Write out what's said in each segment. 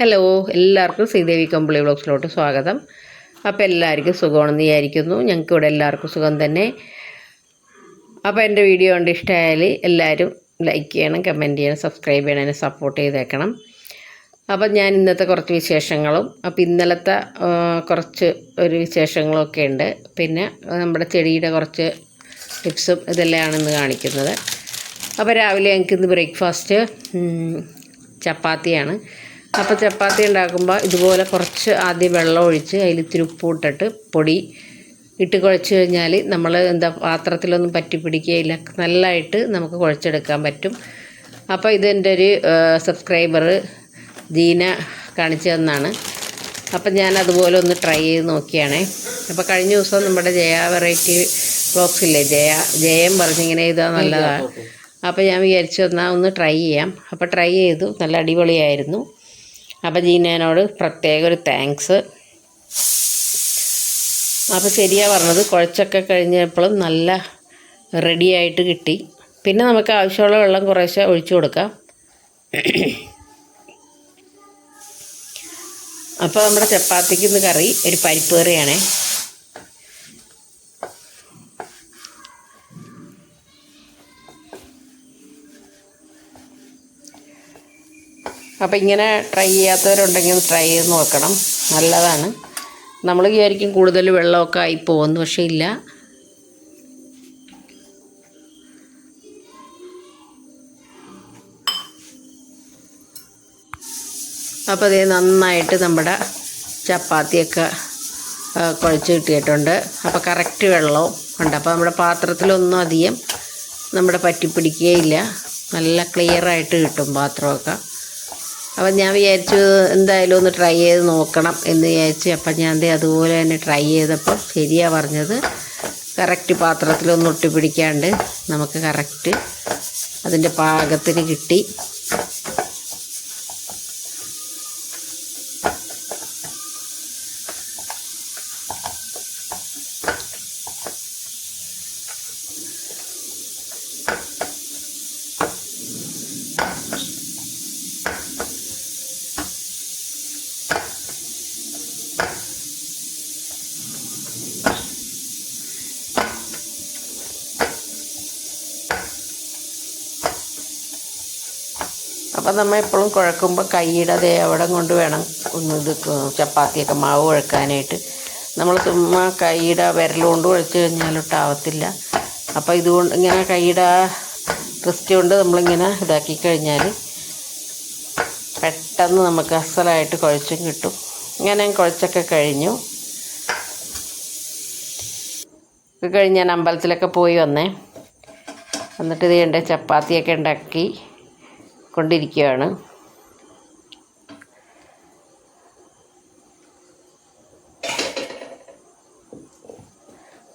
Hello എല്ലാവർക്കും ശ്രീദേവി കമ്പിളി വ്ളോഗ്സിലോട്ട് സ്വാഗതം. അപ്പോൾ എല്ലാവർക്കും സുഖമാണെന്ന് വിചാരിക്കുന്നു. ഞങ്ങൾക്ക് ഇവിടെ എല്ലാവർക്കും സുഖം തന്നെ. അപ്പോൾ എന്റെ വീഡിയോ കണ്ട് ഇഷ്ടമായാൽ എല്ലാവരും ലൈക്ക് ചെയ്യണം കമന്റ് ചെയ്യണം സബ്സ്ക്രൈബ് ചെയ്യണം എന്നെ സപ്പോർട്ട് ചെയ്തേക്കണം. അപ്പം ഞാൻ ഇന്നത്തെ കുറച്ച് വിശേഷങ്ങളും അപ്പോൾ ഇന്നലത്തെ കുറച്ച് ഒരു വിശേഷങ്ങളൊക്കെ ഉണ്ട്. പിന്നെ നമ്മുടെ ചെടിയുടെ കുറച്ച് ടിപ്സും ഇതെല്ലാമാണ് ഇന്ന് കാണിക്കുന്നത്. അപ്പോൾ രാവിലെ ഞങ്ങൾക്ക് ഇന്ന് ബ്രേക്ക്ഫാസ്റ്റ് ചപ്പാത്തിയാണ്. അപ്പോൾ ചപ്പാത്തി ഉണ്ടാക്കുമ്പോൾ ഇതുപോലെ കുറച്ച് ആദ്യം വെള്ളം ഒഴിച്ച് അതിൽ ഇത്തിരി ഉപ്പ് ഇട്ടിട്ട് പൊടി ഇട്ട് കുഴച്ച് കഴിഞ്ഞാൽ നമ്മൾ എന്താ പാത്രത്തിലൊന്നും പറ്റി പിടിക്കുകയില്ല. നല്ലതായിട്ട് നമുക്ക് കുഴച്ചെടുക്കാൻ പറ്റും. അപ്പോൾ ഇതെന്റെ ഒരു സബ്സ്ക്രൈബർ ദീന കാണിച്ചു തന്നാണ്. അപ്പം ഞാൻ അതുപോലെ ഒന്ന് ട്രൈ ചെയ്ത് നോക്കിയാണേ. അപ്പോൾ കഴിഞ്ഞ ദിവസം നമ്മുടെ ജയ വെറൈറ്റി ബ്ലോഗ്സ് ഇല്ലേ? ജയ ജയം പറഞ്ഞിങ്ങനെ ഇതാ നല്ലതാണ് അപ്പോൾ ഞാൻ വിചാരിച്ചു എന്നാൽ ഒന്ന് ട്രൈ ചെയ്യാം. അപ്പോൾ ട്രൈ ചെയ്തു. നല്ല അടിപൊളിയായിരുന്നു. അപ്പോൾ ജീനേനോട് പ്രത്യേക ഒരു താങ്ക്സ് അപ്പോൾ ശരിയാ പറഞ്ഞത് കുഴച്ചൊക്കെ കഴിഞ്ഞപ്പോഴും നല്ല റെഡിയായിട്ട് കിട്ടി. പിന്നെ നമുക്ക് ആവശ്യമുള്ള വെള്ളം കുറേശ്ശെ ഒഴിച്ചു കൊടുക്കാം. അപ്പോൾ നമ്മുടെ ചപ്പാത്തിക്ക് ഇന്ന് കറി ഒരു പരിപ്പ് കറിയാണേ. അപ്പോൾ ഇങ്ങനെ ട്രൈ ചെയ്യാത്തവരുണ്ടെങ്കിൽ ഒന്ന് ട്രൈ ചെയ്ത് നോക്കണം. നല്ലതാണ്. നമ്മൾ വിചാരിക്കും കൂടുതൽ വെള്ളമൊക്കെ ആയി പോകുന്നു പക്ഷേ ഇല്ല. അപ്പോൾ അതേ നന്നായിട്ട് നമ്മുടെ ചപ്പാത്തിയൊക്കെ കുഴച്ച് കിട്ടിയിട്ടുണ്ട്. അപ്പോൾ കറക്റ്റ് വെള്ളവും ഉണ്ട്. അപ്പോൾ നമ്മുടെ പാത്രത്തിലൊന്നും അധികം നമ്മുടെ പറ്റിപ്പിടിക്കുകയില്ല നല്ല ക്ലിയറായിട്ട് കിട്ടും പാത്രമൊക്കെ. അപ്പം ഞാൻ വിചാരിച്ചു എന്തായാലും ഒന്ന് ട്രൈ ചെയ്ത് നോക്കണം എന്ന് വിചാരിച്ച്. അപ്പം ഞാൻ ദേ അതുപോലെ തന്നെ ട്രൈ ചെയ്തപ്പോൾ ശരിയാണ് പറഞ്ഞത്. കറക്റ്റ് പാത്രത്തിലൊന്നും ഒട്ടിപ്പിടിക്കാണ്ട് നമുക്ക് കറക്റ്റ് അതിന്റെ പാകത്തിന് കിട്ടി. അപ്പം നമ്മൾ എപ്പോഴും കുഴക്കുമ്പോൾ കൈയുടെ അതേ അവിടെ കൊണ്ട് വേണം ഒന്ന് ഇത് ചപ്പാത്തിയൊക്കെ മാവ് കുഴക്കാനായിട്ട്. നമ്മൾ ചുമ്മാ കൈയുടെ വിരലുകൊണ്ട് കുഴച്ച് കഴിഞ്ഞാലൊട്ടാവത്തില്ല അപ്പോൾ ഇതുകൊണ്ട് ഇങ്ങനെ കൈയുടെ റിസ്റ്റ് കൊണ്ട് നമ്മളിങ്ങനെ ഇതാക്കി കഴിഞ്ഞാൽ പെട്ടെന്ന് നമുക്ക് അസലായിട്ട് കുഴച്ചും കിട്ടും. ഇങ്ങനെ കുഴച്ചൊക്കെ കഴിഞ്ഞു. കഴിഞ്ഞ് ഞാൻ അമ്പലത്തിലൊക്കെ പോയി വന്നേ. എന്നിട്ട് ഇത് എന്റെ ചപ്പാത്തിയൊക്കെ ഉണ്ടാക്കി. കൊണ്ടിരിക്കുകയാണ്.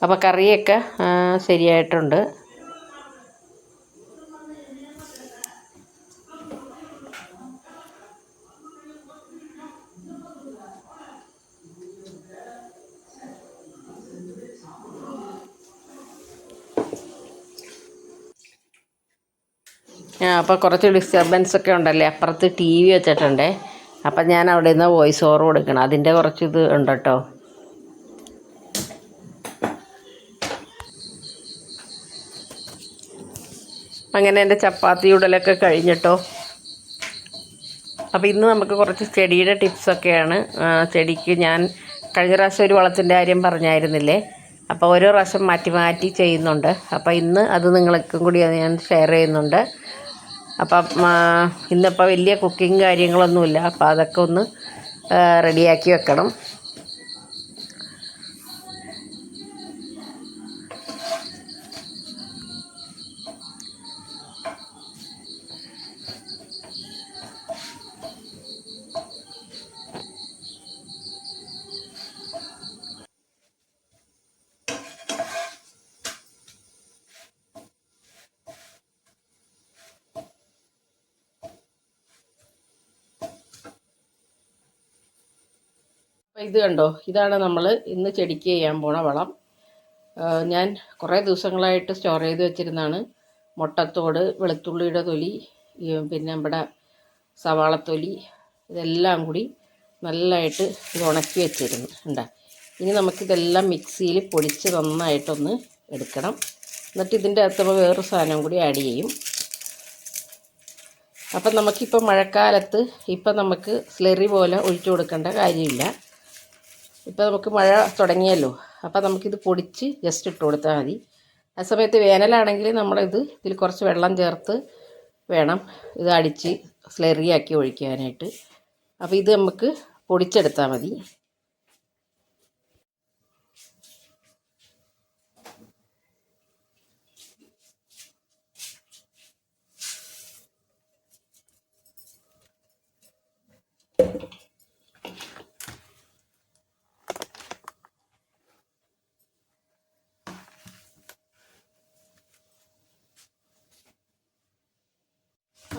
അപ്പോൾ കറിയൊക്കെ ശരിയായിട്ടുണ്ട്. അപ്പോൾ കുറച്ച് ഡിസ്റ്റർബൻസ് ഒക്കെ ഉണ്ടല്ലേ? അപ്പുറത്ത് ടി വി വെച്ചിട്ടുണ്ടേ. അപ്പം ഞാൻ അവിടെ നിന്ന് വോയിസ് ഓവർ കൊടുക്കണം. അതിന്റെ കുറച്ച് ഇത് ഉണ്ട് കേട്ടോ. അങ്ങനെ എന്റെ ചപ്പാത്തി ഉടലൊക്കെ കഴിഞ്ഞിട്ടോ അപ്പോൾ ഇന്ന് നമുക്ക് കുറച്ച് ചെടിയുടെ ടിപ്സൊക്കെയാണ് ചെടിക്ക് ഞാൻ കഴിഞ്ഞ പ്രാവശ്യം ഒരു വളത്തിന്റെ കാര്യം പറഞ്ഞായിരുന്നില്ലേ? അപ്പോൾ ഓരോ പ്രാവശ്യം മാറ്റി മാറ്റി ചെയ്യുന്നുണ്ട്. അപ്പോൾ ഇന്ന് അത് നിങ്ങൾക്കും കൂടി ഞാൻ ഷെയർ ചെയ്യുന്നുണ്ട്. അപ്പം ഇന്നിപ്പോൾ വലിയ കുക്കിംഗ് കാര്യങ്ങളൊന്നുമില്ല. അപ്പോൾ അതൊക്കെ ഒന്ന് റെഡിയാക്കി വെക്കണം. ഇത് കണ്ടോ? ഇതാണ് നമ്മൾ ഇന്ന് ചെടിക്ക് ചെയ്യാൻ പോണ വളം. ഞാൻ കുറേ ദിവസങ്ങളായിട്ട് സ്റ്റോർ ചെയ്ത് വെച്ചിരുന്നതാണ്. മുട്ടത്തോട് വെളുത്തുള്ളിയുടെ തൊലി പിന്നെ നമ്മുടെ സവാളത്തൊലി ഇതെല്ലാം കൂടി നല്ലതായിട്ട് ഇത് ഉണക്കി വെച്ചിരുന്നു. ഉണ്ടാ ഇനി നമുക്കിതെല്ലാം മിക്സിയിൽ പൊടിച്ച് നന്നായിട്ടൊന്ന് എടുക്കണം. എന്നിട്ട് ഇതിന്റെ അകത്ത് വേറൊരു സാധനം കൂടി ആഡ് ചെയ്യും. അപ്പം നമുക്കിപ്പോൾ മഴക്കാലത്ത് ഇപ്പം നമുക്ക് സ്ലെറി പോലെ ഒഴിച്ചു കൊടുക്കേണ്ട കാര്യമില്ല. ഇപ്പം നമുക്ക് മഴ തുടങ്ങിയല്ലോ. അപ്പം നമുക്കിത് പൊടിച്ച് ജസ്റ്റ് ഇട്ട് കൊടുത്താൽ മതി. ആ സമയത്ത് വേനലാണെങ്കിൽ നമ്മളിത് ഇതിൽ കുറച്ച് വെള്ളം ചേർത്ത് വേണം ഇത് അടിച്ച് സ്ലെറിയാക്കി ഒഴിക്കാനായിട്ട്. അപ്പോൾ ഇത് നമുക്ക് പൊടിച്ചെടുത്താൽ മതി.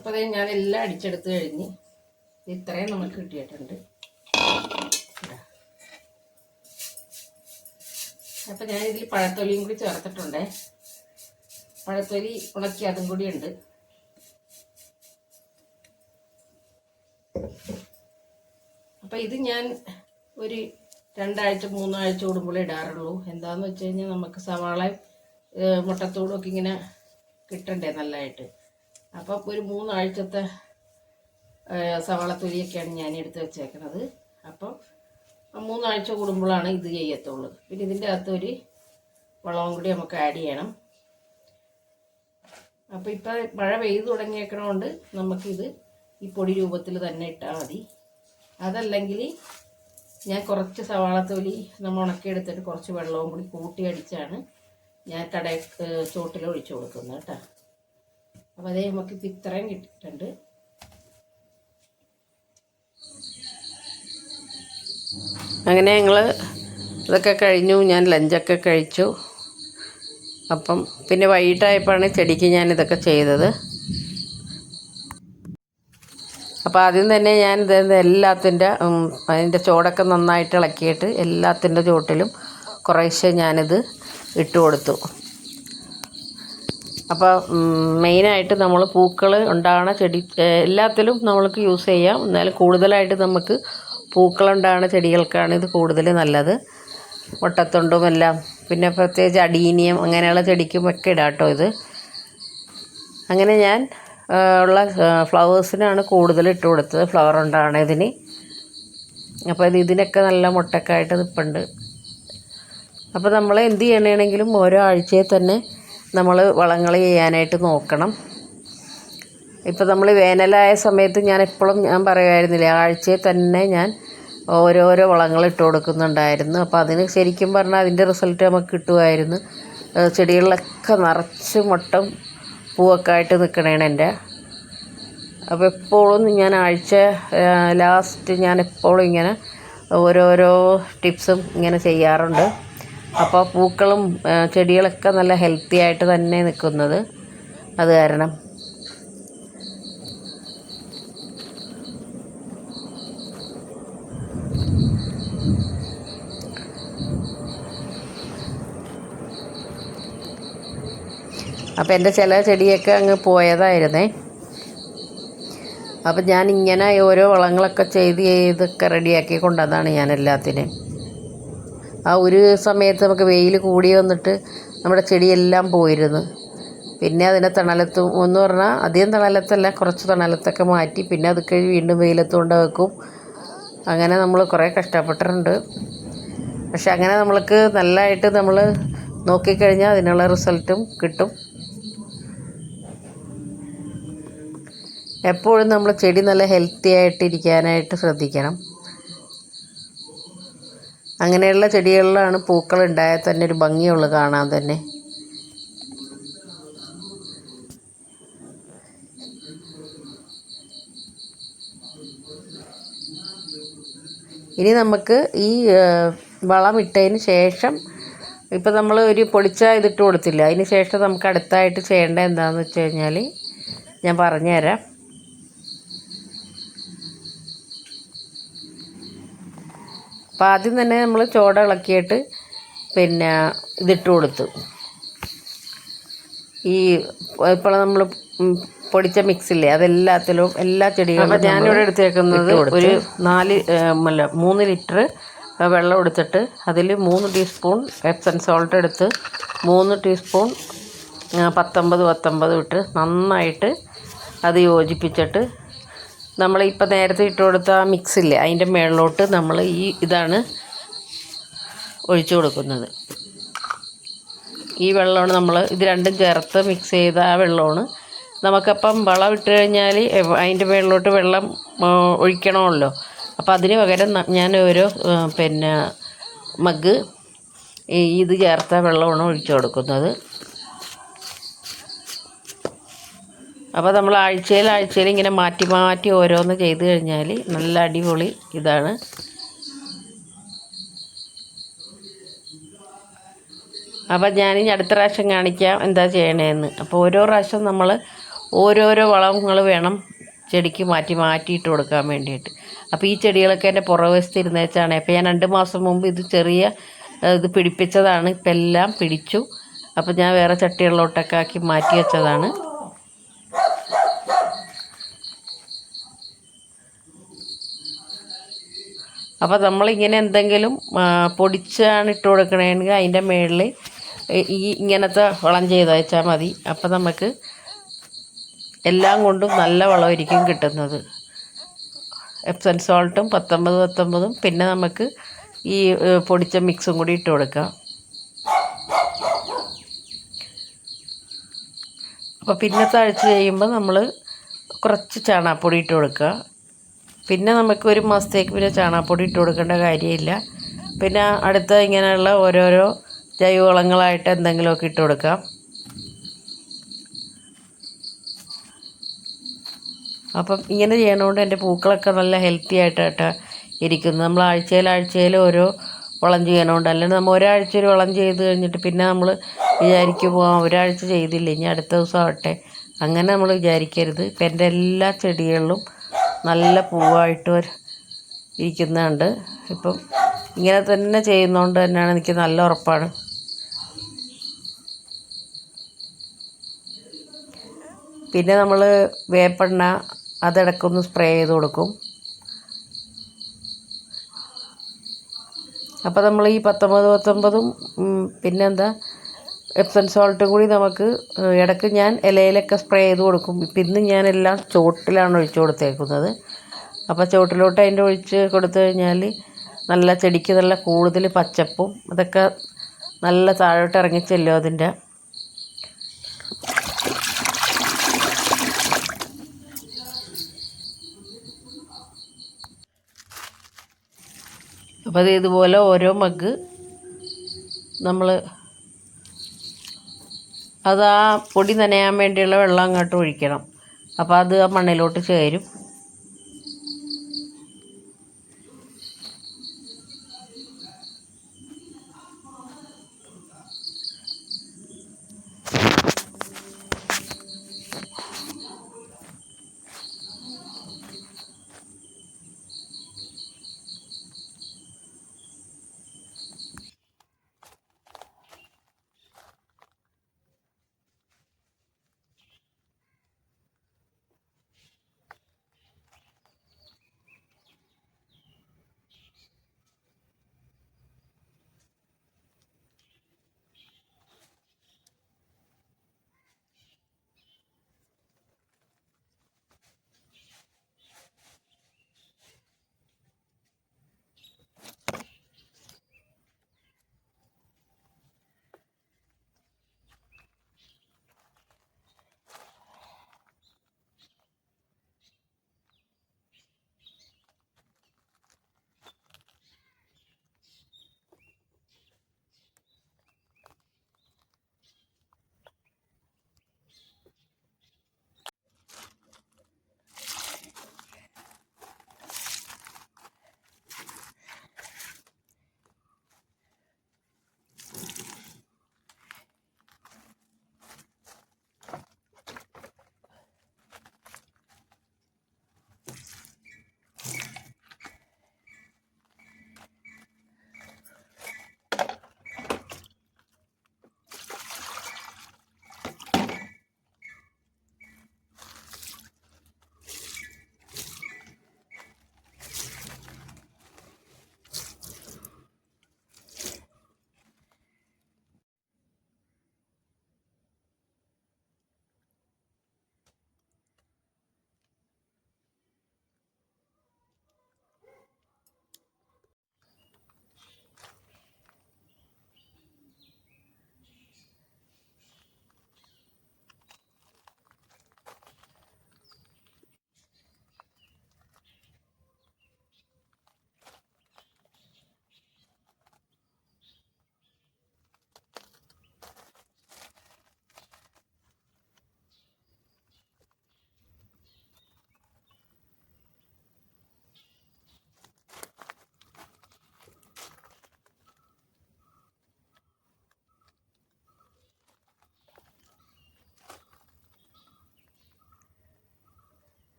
അപ്പോൾ അതേ ഞാൻ എല്ലാം അടിച്ചെടുത്ത് കഴിഞ്ഞ് ഇത്രയും നമുക്ക് കിട്ടിയിട്ടുണ്ട്. അപ്പം ഞാൻ ഇതിൽ പഴത്തൊലിയും കൂടി ചേർത്തിട്ടുണ്ട്. പഴത്തൊലി ഉണക്കി അതും കൂടി ഉണ്ട്. അപ്പം ഇത് ഞാൻ ഒരു രണ്ടാഴ്ച മൂന്നാഴ്ച കൂടുമ്പോൾ ഇടാറുള്ളൂ. എന്താണെന്ന് വെച്ച് കഴിഞ്ഞാൽ നമുക്ക് സവാള ഏഹ്, മുട്ടത്തോടും ഒക്കെ ഇങ്ങനെ കിട്ടണ്ടേ നല്ലതായിട്ട്. അപ്പം ഒരു മൂന്നാഴ്ചത്തെ സവാള തൊലിയൊക്കെയാണ് ഞാൻ എടുത്ത് വെച്ചേക്കണത്. അപ്പം മൂന്നാഴ്ച കൂടുമ്പോഴാണ് ഇത് ചെയ്യത്തുള്ളൂ പിന്നെ ഇതിന്റെ അകത്ത് ഒരു വളവും കൂടി നമുക്ക് ആഡ് ചെയ്യണം. അപ്പോൾ ഇപ്പം മഴ പെയ്തു തുടങ്ങിയേക്കണോണ്ട് നമുക്കിത് ഈ പൊടി രൂപത്തിൽ തന്നെ ഇട്ടാൽ മതി. അതല്ലെങ്കിൽ ഞാൻ കുറച്ച് സവാള തൊലി നമ്മൾ ഉണക്കിയെടുത്തിട്ട് കുറച്ച് വെള്ളവും കൂടി കൂട്ടി അടിച്ചാണ് ഞാൻ കട ചോട്ടിൽ ഒഴിച്ചു കൊടുക്കുന്നത് കേട്ടോ. അപ്പോൾ അതേ നമുക്കിപ്പോൾ ഇത്രയും കിട്ടിയിട്ടുണ്ട്. അങ്ങനെ ഞങ്ങൾ ഇതൊക്കെ കഴിഞ്ഞു ഞാൻ ലഞ്ചൊക്കെ കഴിച്ചു. അപ്പം പിന്നെ വൈകിട്ടായപ്പോഴാണ് ചെടിക്ക് ഞാൻ ഇതൊക്കെ ചെയ്തത്. അപ്പോൾ ആദ്യം തന്നെ ഞാൻ എല്ലാത്തിന്റെ അതിന്റെ ചോടൊക്കെ നന്നായിട്ട് ഇളക്കിയിട്ട് എല്ലാത്തിന്റെ ചോട്ടിലും കുറേശ്ശെ ഞാനിത് ഇട്ട് കൊടുത്തു. അപ്പോൾ മെയിനായിട്ട് നമ്മൾ പൂക്കൾ ഉണ്ടാകുന്ന ചെടി എല്ലാത്തിലും നമ്മൾക്ക് യൂസ് ചെയ്യാം. എന്നാലും കൂടുതലായിട്ട് നമുക്ക് പൂക്കളുണ്ടാകുന്ന ചെടികൾക്കാണ് ഇത് കൂടുതൽ നല്ലത്. മുട്ടത്തൊണ്ടും എല്ലാം. പിന്നെ പ്രത്യേകിച്ച് അടീനിയം അങ്ങനെയുള്ള ചെടിക്കും ഒക്കെ ഇടാം കേട്ടോ ഇത്. അങ്ങനെ ഞാൻ ഉള്ള ഫ്ലവേഴ്സിനാണ് കൂടുതൽ ഇട്ട് കൊടുത്തത്. ഫ്ലവർ ഉണ്ടാണ് ഇതിന്. അപ്പോൾ ഇത് ഇതിനൊക്കെ നല്ല മുട്ടക്കായിട്ട് നിൽപ്പുണ്ട് അപ്പോൾ നമ്മൾ എന്ത് ചെയ്യണമെങ്കിലും ഓരോ ആഴ്ചയിൽ തന്നെ നമ്മൾ വളങ്ങൾ ചെയ്യാനായിട്ട് നോക്കണം. ഇപ്പോൾ നമ്മൾ വേനലായ സമയത്ത് ഞാൻ എപ്പോഴും ഞാൻ പറയുമായിരുന്നില്ല ആഴ്ചയിൽ തന്നെ ഞാൻ ഓരോരോ വളങ്ങൾ ഇട്ട് കൊടുക്കുന്നുണ്ടായിരുന്നു. അപ്പോൾ അതിന് ശരിക്കും പറഞ്ഞാൽ അതിന്റെ റിസൾട്ട് നമുക്ക് കിട്ടുമായിരുന്നു ചെടികളിലൊക്കെ നിറച്ച് മൊട്ടം പൂവൊക്കെ ആയിട്ട് നിൽക്കണേണ് എന്റെ. അപ്പോൾ എപ്പോഴും ഞാൻ ആഴ്ച ലാസ്റ്റ് ഞാൻ എപ്പോഴും ഇങ്ങനെ ഓരോരോ ടിപ്സും ഇങ്ങനെ ചെയ്യാറുണ്ട്. അപ്പോൾ പൂക്കളും ചെടികളൊക്കെ നല്ല ഹെൽത്തി ആയിട്ട് തന്നെ നിൽക്കുന്നത്. അത് കാരണം. അപ്പോൾ എന്റെ ചില ചെടിയൊക്കെ അങ്ങ് പോയതായിരുന്നേ. അപ്പം ഞാൻ ഇങ്ങനെ ഓരോ വളങ്ങളൊക്കെ ചെയ്ത് ചെയ്തൊക്കെ റെഡിയാക്കി കൊണ്ടതാണ് ഞാൻ എല്ലാത്തിനും ആ ഒരു സമയത്ത് നമുക്ക് വെയിൽ കൂടി വന്നിട്ട് നമ്മുടെ ചെടിയെല്ലാം പോയിരുന്നു. പിന്നെ അതിനെ തണലത്തും എന്ന് പറഞ്ഞാൽ അധികം തണലത്തല്ല കുറച്ച് തണലത്തൊക്കെ മാറ്റി പിന്നെ അത് കഴിഞ്ഞ് വീണ്ടും വെയിലത്ത് കൊണ്ട് വെക്കും. അങ്ങനെ നമ്മൾ കുറേ കഷ്ടപ്പെട്ടിട്ടുണ്ട്. പക്ഷെ അങ്ങനെ നമ്മൾക്ക് നല്ലതായിട്ട് നമ്മൾ നോക്കിക്കഴിഞ്ഞാൽ അതിനുള്ള റിസൾട്ടും കിട്ടും. എപ്പോഴും നമ്മൾ ചെടി നല്ല ഹെൽത്തി ആയിട്ട് ഇരിക്കാനായിട്ട് ശ്രദ്ധിക്കണം. അങ്ങനെയുള്ള ചെടികളിലാണ് പൂക്കൾ ഉണ്ടായാൽ തന്നെ ഒരു ഭംഗിയുള്ളൂ കാണാൻ തന്നെ. ഇനി നമുക്ക് ഈ വളമിട്ടതിന് ശേഷം ഇപ്പം നമ്മൾ ഒരു പൊടിച്ച ഇതിട്ട് കൊടുത്തില്ല? അതിന് ശേഷം നമുക്ക് അടുത്തായിട്ട് ചെയ്യേണ്ടത് എന്താണെന്ന് വെച്ച് കഴിഞ്ഞാൽ ഞാൻ പറഞ്ഞുതരാം. അപ്പം ആദ്യം തന്നെ നമ്മൾ ചോട ഇളക്കിയിട്ട് പിന്നെ ഇതിട്ട് കൊടുത്തു. ഈ ഇപ്പോൾ നമ്മൾ പൊടിച്ച മിക്സില്ലേ അതെല്ലാത്തിലും എല്ലാ ചെടികളും ഞാനിവിടെ എടുത്തേക്കുന്നത് ഒരു നാല് അല്ല മൂന്ന് ലിറ്റർ വെള്ളം എടുത്തിട്ട് അതിൽ മൂന്ന് ടീസ്പൂൺ എപ്സൺ സോൾട്ട് എടുത്ത് മൂന്ന് ടീസ്പൂൺ പത്തൊമ്പത് പത്തൊമ്പത് ഇട്ട് നന്നായിട്ട് അത് യോജിപ്പിച്ചിട്ട് നമ്മൾ ഇപ്പം നേരത്തെ ഇട്ട് കൊടുത്ത ആ മിക്സ് ഇല്ലേ അതിന്റെ മുകളിലോട്ട് നമ്മൾ ഈ ഇതാണ് ഒഴിച്ചു കൊടുക്കുന്നത്. ഈ വെള്ളമാണ് നമ്മൾ ഇത് രണ്ടും ചേർത്ത് മിക്സ് ചെയ്ത ആ വെള്ളമാണ്. നമുക്കപ്പം വളം ഇട്ട് കഴിഞ്ഞാൽ അതിന്റെ മുകളിലോട്ട് വെള്ളം ഒഴിക്കണമല്ലോ. അപ്പോൾ അതിന് പകരം ഞാൻ ഒരു പിന്നെ മഗ് ഇത് ചേർത്ത വെള്ളമാണ് ഒഴിച്ചു കൊടുക്കുന്നത്. അപ്പോൾ നമ്മൾ ആഴ്ചയിൽ ആഴ്ചയിൽ ഇങ്ങനെ മാറ്റി മാറ്റി ഓരോന്ന് ചെയ്ത് കഴിഞ്ഞാൽ നല്ല അടിപൊളി ഇതാണ്. അപ്പോൾ ഞാൻ ഇനി അടുത്ത പ്രാവശ്യം കാണിക്കാം എന്താ ചെയ്യണേന്ന്. അപ്പോൾ ഓരോ പ്രാവശ്യം നമ്മൾ ഓരോരോ വളങ്ങൾ വേണം ചെടിക്ക് മാറ്റി മാറ്റിയിട്ട് കൊടുക്കാൻ വേണ്ടിയിട്ട്. അപ്പോൾ ഈ ചെടികളൊക്കെ എന്റെ പുറവശത്ത് ഇരുന്നേച്ചാണ് അപ്പോൾ ഞാൻ രണ്ട് മാസം മുമ്പ് ഇത് ചെറിയ ഇത് പിടിപ്പിച്ചതാണ്. ഇപ്പം എല്ലാം പിടിച്ചു. അപ്പോൾ ഞാൻ വേറെ ചട്ടികളിലോട്ടൊക്കെ ആക്കി മാറ്റി വെച്ചതാണ്. അപ്പോൾ നമ്മളിങ്ങനെ എന്തെങ്കിലും പൊടിച്ചാണ് ഇട്ട് കൊടുക്കണമെങ്കിൽ അതിന്റെ മുകളിൽ ഈ ഇങ്ങനത്തെ വളം ചെയ്ത് വെച്ചാൽ മതി. അപ്പോൾ നമുക്ക് എല്ലാം കൊണ്ടും നല്ല വളമായിരിക്കും കിട്ടുന്നത്. എപ്സൺ സോൾട്ടും പത്തൊമ്പത് പത്തൊമ്പതും പിന്നെ നമുക്ക് ഈ പൊടിച്ച മിക്സും കൂടി ഇട്ട് കൊടുക്കാം. അപ്പോൾ പിന്നത്തെ ആഴ്ച ചെയ്യുമ്പോൾ നമ്മൾ കുറച്ച് ചാണകപ്പൊടി ഇട്ട് കൊടുക്കുക. പിന്നെ നമുക്ക് ഒരു മാസത്തേക്ക് പിന്നെ ചാണകപ്പൊടി ഇട്ട് കൊടുക്കേണ്ട കാര്യമില്ല. പിന്നെ അടുത്ത ഇങ്ങനെയുള്ള ഓരോരോ ജൈവവളങ്ങളായിട്ട് എന്തെങ്കിലുമൊക്കെ ഇട്ട് കൊടുക്കാം. അപ്പം ഇങ്ങനെ ചെയ്യണതുകൊണ്ട് എന്റെ പൂക്കളൊക്കെ നല്ല ഹെൽത്തി ആയിട്ടാണ് ഇരിക്കുന്നത്. നമ്മൾ ആഴ്ചയിൽ ആഴ്ചയിൽ ഓരോ വളം ചെയ്യണതുകൊണ്ട് അല്ലെങ്കിൽ നമ്മൾ ഒരാഴ്ച ഒരു വളം ചെയ്ത് കഴിഞ്ഞിട്ട് പിന്നെ നമ്മൾ വിചാരിക്കും പോകാം ഒരാഴ്ച ചെയ്തില്ല ഇനി അടുത്ത ദിവസം ആവട്ടെ. അങ്ങനെ നമ്മൾ വിചാരിക്കരുത്. ഇപ്പം എന്റെ എല്ലാ ചെടികളിലും നല്ല പൂവായിട്ട് ഇരിക്കുന്നുണ്ട്. ഇപ്പം ഇങ്ങനെ തന്നെ ചെയ്യുന്നതുകൊണ്ട് തന്നെയാണ് എനിക്ക് നല്ല ഉറപ്പാണ്. പിന്നെ നമ്മൾ വേപ്പെണ്ണ അതിടക്കൊന്ന് സ്പ്രേ ചെയ്ത് കൊടുക്കും. അപ്പോൾ നമ്മൾ ഈ പത്തൊമ്പത് പത്തൊമ്പതും പിന്നെന്താ? എപ്സം സോൾട്ടും കൂടി നമുക്ക് ഇടയ്ക്ക് ഞാൻ ഇലയിലൊക്കെ സ്പ്രേ ചെയ്ത് കൊടുക്കും. ഇപ്പം ഇന്ന് ഞാനെല്ലാം ചോട്ടിലാണ് ഒഴിച്ചു കൊടുത്തേക്കുന്നത്. അപ്പോൾ ചോട്ടിലോട്ട് അതിന്റെ ഒഴിച്ച് കൊടുത്തു കഴിഞ്ഞാൽ നല്ല ചെടിക്ക് നല്ല കൂടുതൽ പച്ചപ്പും അതൊക്കെ നല്ല താഴോട്ട് ഇറങ്ങിച്ചെല്ലും അതിന്റെ. അപ്പോൾ അത് ഇതുപോലെ ഓരോ മഗ് നമ്മൾ അത് ആ പൊടി നനയാൻ വേണ്ടിയുള്ള വെള്ളം അങ്ങോട്ട് ഒഴിക്കണം. അപ്പോൾ അത് ആ മണ്ണിലോട്ട് ചേരും.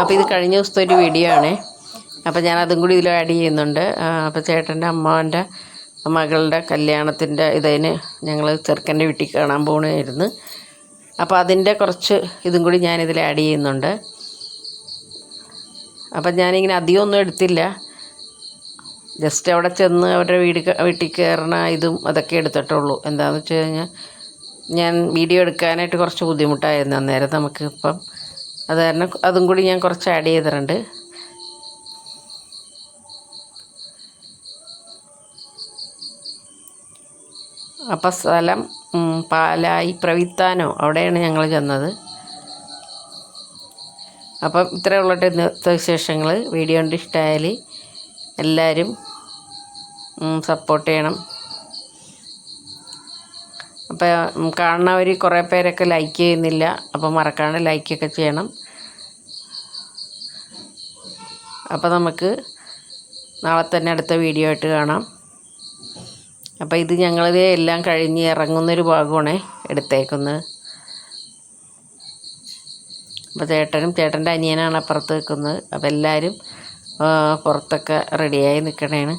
അപ്പോൾ ഇത് കഴിഞ്ഞ ദിവസത്തെ ഒരു വീഡിയോ ആണേ. അപ്പോൾ ഞാൻ അതും കൂടി ഇതിൽ ആഡ് ചെയ്യുന്നുണ്ട്. അപ്പോൾ ചേട്ടന്റെ അമ്മാവന്റെ മകളുടെ കല്യാണത്തിന്റെ ഇതിന് ഞങ്ങൾ ചെറുക്കന്റെ വീട്ടിൽ കാണാൻ പോകണമായിരുന്നു അപ്പോൾ അതിന്റെ കുറച്ച് ഇതും കൂടി ഞാനിതിൽ ആഡ് ചെയ്യുന്നുണ്ട്. അപ്പം ഞാനിങ്ങനെ അധികം ഒന്നും എടുത്തില്ല. ജസ്റ്റ് അവിടെ ചെന്ന് അവരുടെ വീട് വീട്ടിൽ കയറണ ഇതും അതൊക്കെ എടുത്തിട്ടുള്ളൂ. എന്താണെന്ന് വെച്ച് കഴിഞ്ഞാൽ ഞാൻ വീഡിയോ എടുക്കാനായിട്ട് കുറച്ച് ബുദ്ധിമുട്ടായിരുന്നു അന്നേരം നമുക്ക് ഇപ്പം അത് കാരണം അതും കൂടി ഞാൻ കുറച്ച് ആഡ് ചെയ്തിട്ടുണ്ട്. അപ്പം സ്ഥലം പാലായി പ്രവിത്താനോ അവിടെയാണ് ഞങ്ങൾ ചെന്നത്. അപ്പം ഇത്രയേ ഉള്ളിട്ട് ഇന്നത്തെ വിശേഷങ്ങൾ വീഡിയോ കണ്ട് ഇഷ്ടമായാൽ എല്ലാവരും സപ്പോർട്ട് ചെയ്യണം. അപ്പം കാണുന്നവർ കുറേ പേരൊക്കെ ലൈക്ക് ചെയ്യുന്നില്ല. അപ്പം മറക്കാണ്ട് ലൈക്കൊക്കെ ചെയ്യണം. അപ്പോൾ നമുക്ക് നാളെ തന്നെ അടുത്ത വീഡിയോ ആയിട്ട് കാണാം. അപ്പോൾ ഇത് ഞങ്ങളിത് എല്ലാം കഴിഞ്ഞ് ഇറങ്ങുന്നൊരു ഭാഗമാണ് എടുത്തേക്കുന്നത്. അപ്പോൾ ചേട്ടനും ചേട്ടന്റെ അനിയനാണ് അപ്പുറത്ത് നിൽക്കുന്നത്. അപ്പോൾ എല്ലാവരും പുറത്തൊക്കെ റെഡിയായി നിൽക്കണേണ്